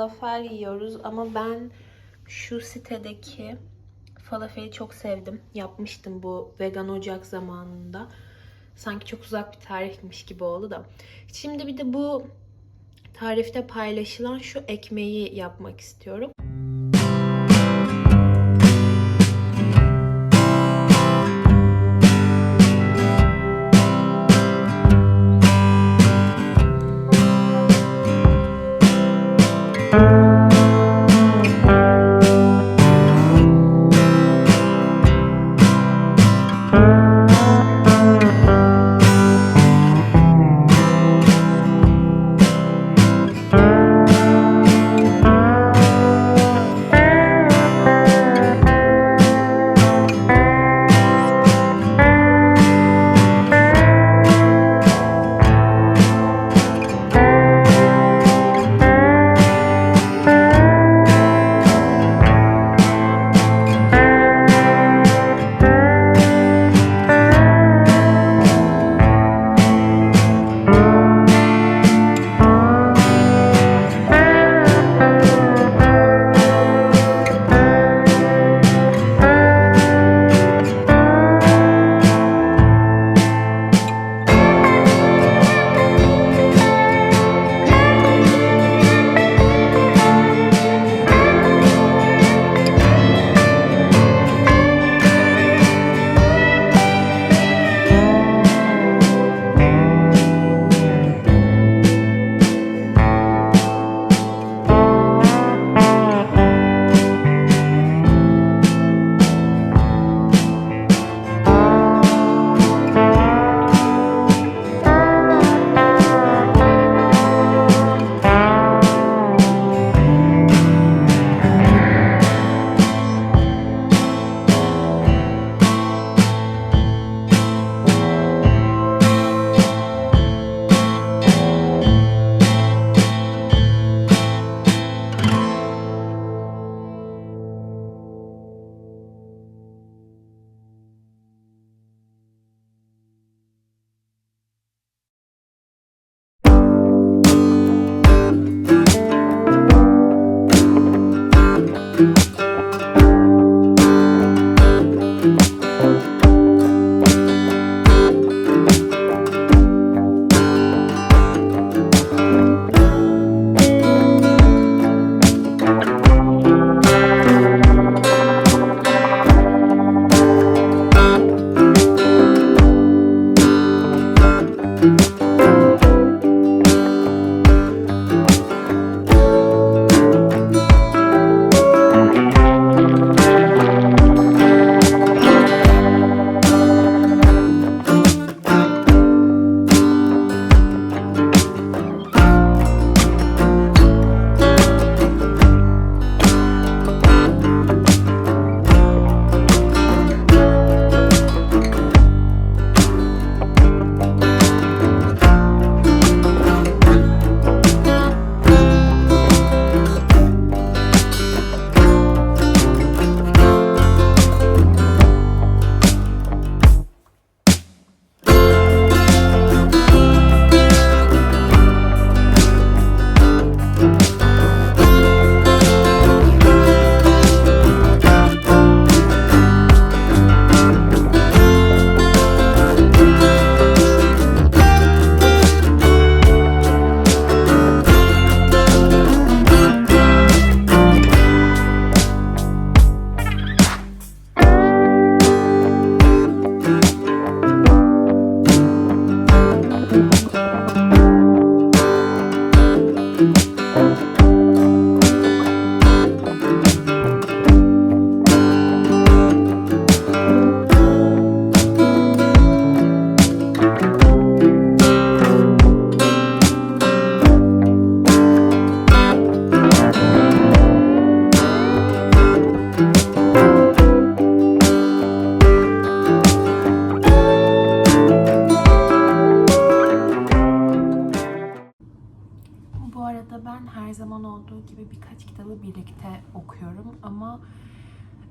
falafel yiyoruz ama ben şu sitedeki falafeli çok sevdim. Yapmıştım bu vegan ocak zamanında. Sanki çok uzak bir tarifmiş gibi oldu da. Şimdi bir de bu tarifte paylaşılan şu ekmeği yapmak istiyorum. Gibi birkaç kitabı birlikte okuyorum ama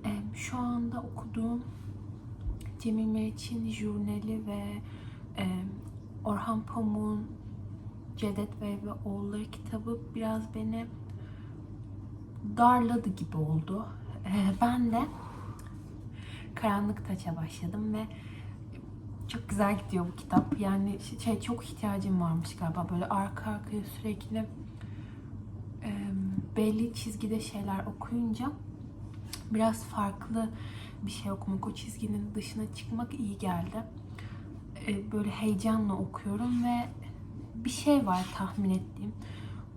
e, şu anda okuduğum Cemil Meriç'in Jurnali ve e, Orhan Pamuk'un Cevdet Bey ve Oğulları kitabı biraz beni darladı gibi oldu. Ee, ben de Karanlık Taç'a başladım ve çok güzel gidiyor bu kitap. Yani şey çok ihtiyacım varmış galiba böyle arka arkaya sürekli belli çizgide şeyler okuyunca biraz farklı bir şey okumak, o çizginin dışına çıkmak iyi geldi. E, böyle heyecanla okuyorum ve bir şey var tahmin ettiğim.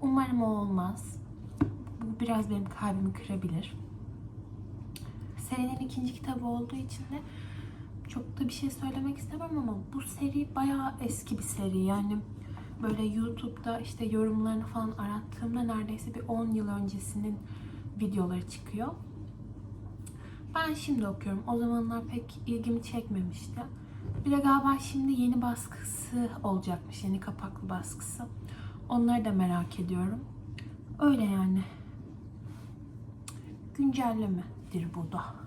Umarım o olmaz. Bu biraz benim kalbimi kırabilir. Serinin ikinci kitabı olduğu için de çok da bir şey söylemek istemem ama bu seri bayağı eski bir seri. Yani böyle YouTube'da işte yorumlarını falan arattığımda neredeyse bir 10 yıl öncesinin videoları çıkıyor. Ben şimdi okuyorum. O zamanlar pek ilgimi çekmemişti. Bir de galiba şimdi yeni baskısı olacakmış. Yeni kapaklı baskısı. Onları da merak ediyorum. Öyle yani. Güncellemedir bu da.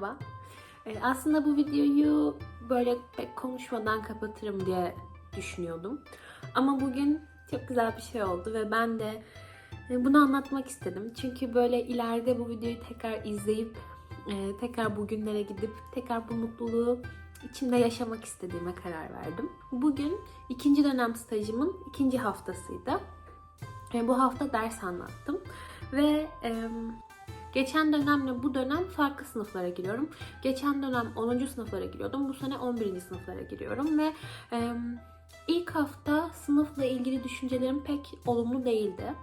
Merhaba. Ee, aslında bu videoyu böyle pek konuşmadan kapatırım diye düşünüyordum. Ama bugün çok güzel bir şey oldu ve ben de e, bunu anlatmak istedim. Çünkü böyle ileride bu videoyu tekrar izleyip e, tekrar bugünlere gidip tekrar bu mutluluğu içimde yaşamak istediğime karar verdim. Bugün ikinci dönem stajımın ikinci haftasıydı. E, Bu hafta ders anlattım ve e, geçen dönemle bu dönem farklı sınıflara giriyorum. Geçen dönem 10. sınıflara giriyordum. Bu sene 11. sınıflara giriyorum ve e, ilk hafta sınıfla ilgili düşüncelerim pek olumlu değildi.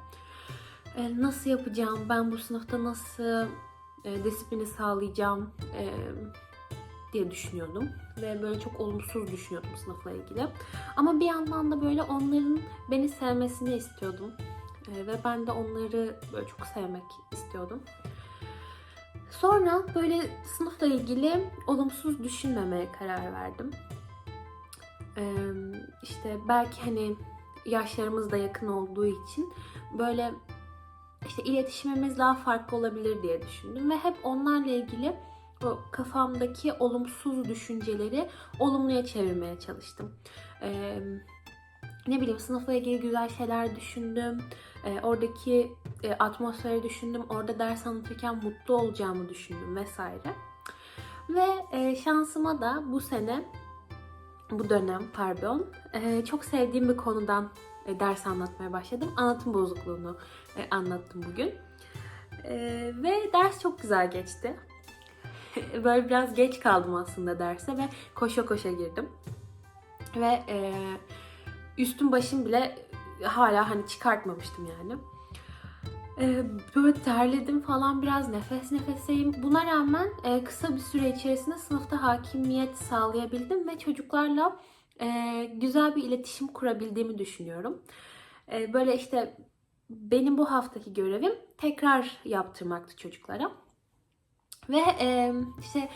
E, nasıl yapacağım? Ben bu sınıfta nasıl e, disiplini sağlayacağım? E, diye düşünüyordum ve böyle çok olumsuz düşünüyordum sınıfla ilgili. Ama bir yandan da böyle onların beni sevmesini istiyordum. Ee, ve ben de onları böyle çok sevmek istiyordum. Sonra böyle sınıfla ilgili olumsuz düşünmemeye karar verdim. Ee, işte belki hani yaşlarımız da yakın olduğu için böyle işte iletişimimiz daha farklı olabilir diye düşündüm ve hep onlarla ilgili o kafamdaki olumsuz düşünceleri olumluya çevirmeye çalıştım. Ee, ne bileyim sınıfla ilgili güzel şeyler düşündüm. Ee, oradaki e, atmosferi düşündüm. Orada ders anlatırken mutlu olacağımı düşündüm vesaire. Ve e, şansıma da bu sene, bu dönem pardon, e, çok sevdiğim bir konudan e, ders anlatmaya başladım. Anlatım bozukluğunu e, anlattım bugün. E, ve ders çok güzel geçti. Böyle biraz geç kaldım aslında derse ve koşa koşa girdim. Ve e, üstüm başım bile hala hani çıkartmamıştım yani. E, böyle terledim falan biraz nefes nefeseyim. Buna rağmen e, kısa bir süre içerisinde sınıfta hakimiyet sağlayabildim ve çocuklarla e, güzel bir iletişim kurabildiğimi düşünüyorum. E, böyle işte benim bu haftaki görevim tekrar yaptırmaktı çocuklara. Ve e, işte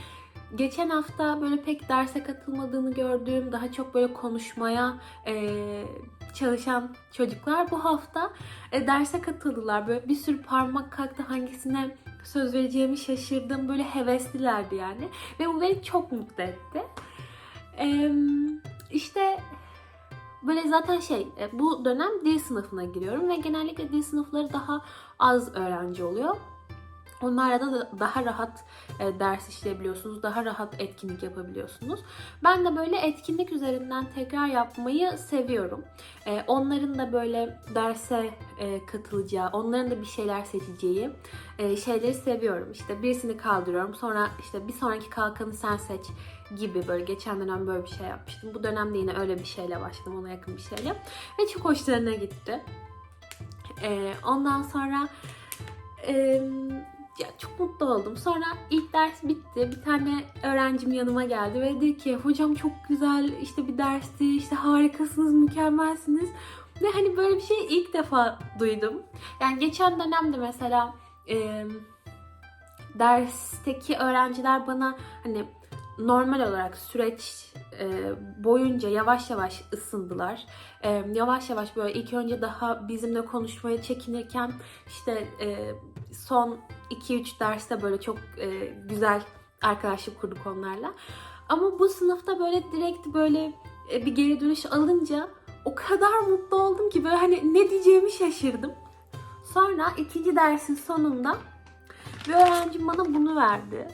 geçen hafta böyle pek derse katılmadığını gördüğüm, daha çok böyle konuşmaya e, çalışan çocuklar bu hafta e, derse katıldılar. Böyle bir sürü parmak kalktı hangisine söz vereceğimi şaşırdım. Böyle heveslilerdi yani. Ve bu beni çok mutlu etti. E, işte böyle zaten şey e, bu dönem dil sınıfına giriyorum ve genellikle dil sınıfları daha az öğrenci oluyor. Onlarla da daha rahat e, ders işleyebiliyorsunuz, daha rahat etkinlik yapabiliyorsunuz. Ben de böyle etkinlik üzerinden tekrar yapmayı seviyorum. E, onların da böyle derse e, katılacağı, onların da bir şeyler seçeceği şeyleri seviyorum. İşte birisini kaldırıyorum, sonra işte bir sonraki kalkanı sen seç gibi böyle geçen dönem böyle bir şey yapmıştım. Bu dönemde yine öyle bir şeyle başladım, ona yakın bir şeyle. Ve çok hoşlarına gitti. Ondan sonra... Ya çok mutlu oldum. Sonra ilk ders bitti. Bir tane öğrencim yanıma geldi ve dedi ki hocam çok güzel işte bir dersti. işte harikasınız, mükemmelsiniz. Ve hani böyle bir şeyi ilk defa duydum. Yani geçen dönemde mesela e, dersteki öğrenciler bana hani normal olarak süreç e, boyunca yavaş yavaş ısındılar. E, yavaş yavaş böyle ilk önce daha bizimle konuşmaya çekinirken işte e, son 2-3 derste böyle çok e, güzel arkadaşlık kurduk onlarla. Ama bu sınıfta böyle direkt böyle e, bir geri dönüş alınca o kadar mutlu oldum ki böyle hani ne diyeceğimi şaşırdım. Sonra ikinci dersin sonunda bir öğrencim bana bunu verdi.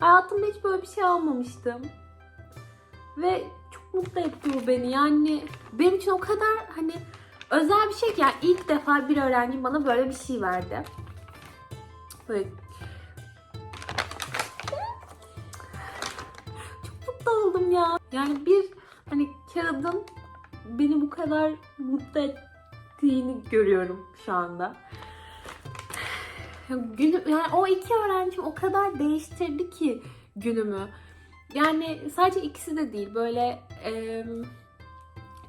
Hayatımda hiç böyle bir şey almamıştım. Ve çok mutlu etti bu beni. Yani benim için o kadar hani özel bir şey ki yani ilk defa bir öğrenci bana böyle bir şey verdi. Böyle çok mutlu oldum ya. Yani bir hani kağıdın beni bu kadar mutlu ettiğini görüyorum şu anda. Günüm, yani o iki öğrencim o kadar değiştirdi ki günümü. Yani sadece ikisi de değil böyle e,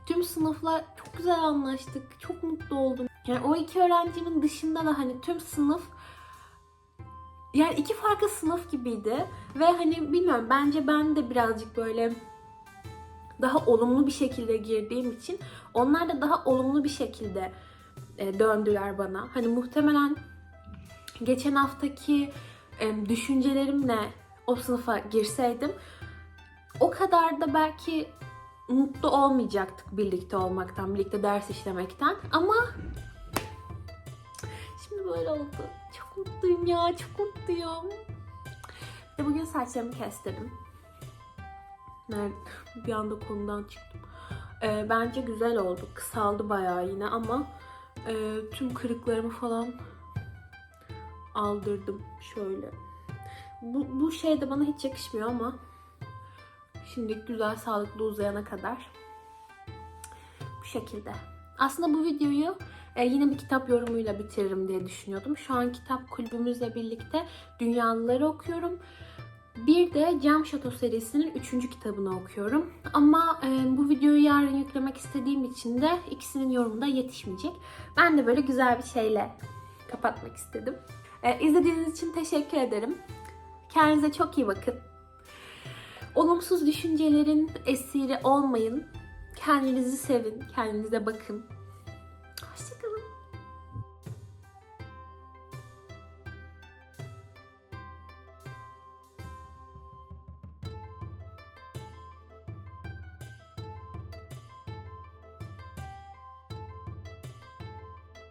tüm sınıfla çok güzel anlaştık. Çok mutlu oldum. Yani o iki öğrencinin dışında da hani tüm sınıf yani iki farklı sınıf gibiydi. Ve hani bilmiyorum bence ben de birazcık böyle daha olumlu bir şekilde girdiğim için onlar da daha olumlu bir şekilde e, döndüler bana. Hani muhtemelen geçen haftaki e, düşüncelerimle o sınıfa girseydim o kadar da belki mutlu olmayacaktık birlikte olmaktan, birlikte ders işlemekten. Ama böyle oldu. Çok mutluyum ya, çok mutluyum. Ve bugün saçlarımı kestirdim. Nerede? Bir anda konudan çıktım. Ee, bence güzel oldu. Kısaldı bayağı yine ama e, tüm kırıklarımı falan aldırdım şöyle. Bu, bu şey de bana hiç yakışmıyor ama şimdi güzel sağlıklı uzayana kadar bu şekilde. Aslında bu videoyu e, yine bir kitap yorumuyla bitiririm diye düşünüyordum. Şu an kitap kulübümüzle birlikte Dünyalıları okuyorum. Bir de Cam Şato serisinin 3. kitabını okuyorum. Ama e, bu videoyu yarın yüklemek istediğim için de ikisinin yorumu da yetişmeyecek. Ben de böyle güzel bir şeyle kapatmak istedim. E, izlediğiniz için teşekkür ederim. Kendinize çok iyi bakın. Olumsuz düşüncelerin esiri olmayın. Kendinizi sevin, kendinize bakın.